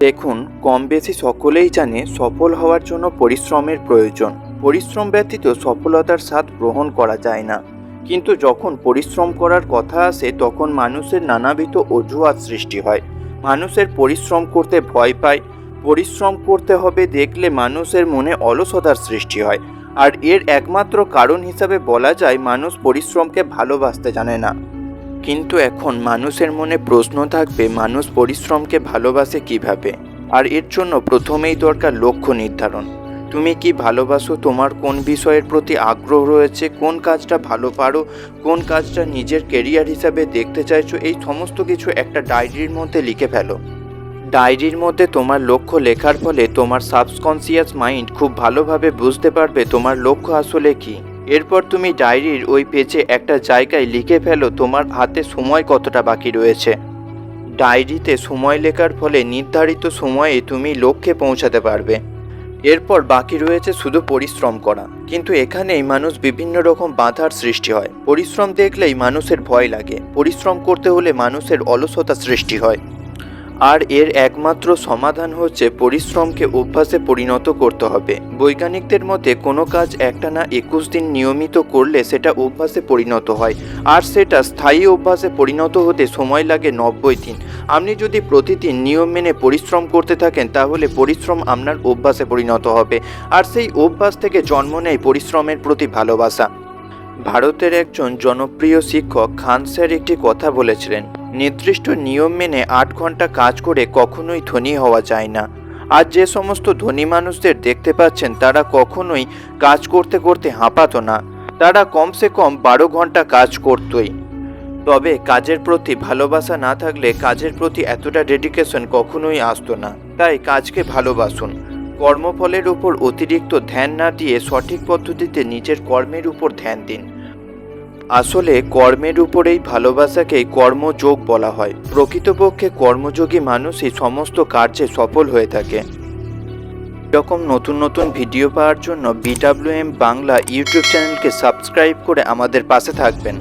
দেখুন কম বেশি সকলেই জানে সফল হওয়ার জন্য পরিশ্রমের প্রয়োজন। পরিশ্রম ব্যতীত সফলতার স্বাদ গ্রহণ করা যায় না। কিন্তু যখন পরিশ্রম করার কথা আসে, তখন মানুষের নানাবিধ অজুহাত সৃষ্টি হয়। মানুষের পরিশ্রম করতে ভয় পায়। পরিশ্রম করতে হবে দেখলে মানুষের মনে অলসতার সৃষ্টি হয়। আর এর একমাত্র কারণ হিসাবে বলা যায়, মানুষ পরিশ্রমকে ভালোবাসতে জানে না। কিন্তু এখন মানুষের মনে প্রশ্ন থাকবে, মানুষ পরিশ্রমকে ভালোবাসে কীভাবে? আর এর জন্য প্রথমেই দরকার লক্ষ্য নির্ধারণ। তুমি কি ভালোবাসো? তোমার কোন বিষয়ের প্রতি আগ্রহ রয়েছে? কোন কাজটা ভালো পারো? কোন কাজটা নিজের কেরিয়ার হিসাবে দেখতে চাইছো? এই সমস্ত কিছু একটা ডায়েরির মধ্যে লিখে ফেলো। ডায়েরির মধ্যে তোমার লক্ষ্য লেখার ফলে তোমার সাবকনসিয়াস মাইন্ড খুব ভালোভাবে বুঝতে পারবে তোমার লক্ষ্য আসলে কি। এরপর তুমি ডায়েরির ওই পেজে একটা জায়গায় লিখে ফেলো তোমার হাতে সময় কতটা বাকি রয়েছে। ডায়েরিতে সময় লেখার ফলে নির্ধারিত সময়ে তুমি লক্ষ্যে পৌঁছাতে পারবে। এরপর বাকি রয়েছে শুধু পরিশ্রম করা। কিন্তু এখানেই মানুষ বিভিন্ন রকম বাধার সৃষ্টি হয়। পরিশ্রম দেখলেই মানুষের ভয় লাগে। পরিশ্রম করতে হলে মানুষের অলসতা সৃষ্টি হয়। আর এর একমাত্র সমাধান হচ্ছে পরিশ্রমকে অভ্যাসে পরিণত করতে হবে। বৈজ্ঞানিকদের মতে, কোনো কাজ একটানা একুশ দিন নিয়মিত করলে সেটা অভ্যাসে পরিণত হয়, আর সেটা স্থায়ী অভ্যাসে পরিণত হতে সময় লাগে নব্বই দিন। আপনি যদি প্রতিদিন নিয়ম মেনে পরিশ্রম করতে থাকেন, তাহলে পরিশ্রম আপনার অভ্যাসে পরিণত হবে, আর সেই অভ্যাস থেকে জন্ম নেয় পরিশ্রমের প্রতি ভালোবাসা। ভারতের একজন জনপ্রিয় শিক্ষক খান স্যার একটি কথা বলেছিলেন নির্দিষ্ট নিয়ম মেনে আট ঘণ্টা কাজ করে কখনোই ধনী হওয়া যায় না। আর যে সমস্ত ধনী মানুষদের দেখতে পাচ্ছেন, তারা কখনোই কাজ করতে করতে হাঁপাতো না। তারা কমসে কম বারো ঘণ্টা কাজ করতই। তবে কাজের প্রতি ভালোবাসা না থাকলে কাজের প্রতি এতটা ডেডিকেশন কখনোই আসতো না। তাই কাজকে ভালোবাসুন। কর্মফলের উপর অতিরিক্ত ধ্যান না দিয়ে সঠিক পদ্ধতিতে নিজের কর্মের উপর ধ্যান দিন। আসলে কর্মের উপরেই ভালোবাসাকেই কর্মযোগ বলা হয়। প্রকৃতপক্ষে কর্মযোগী মানুষই সমস্ত কার্যে সফল হয়ে থাকে। এরকম নতুন নতুন ভিডিও পাওয়ার জন্য বিডাব্লিউএম বাংলা ইউটিউব চ্যানেলকে সাবস্ক্রাইব করে আমাদের পাশে থাকবেন।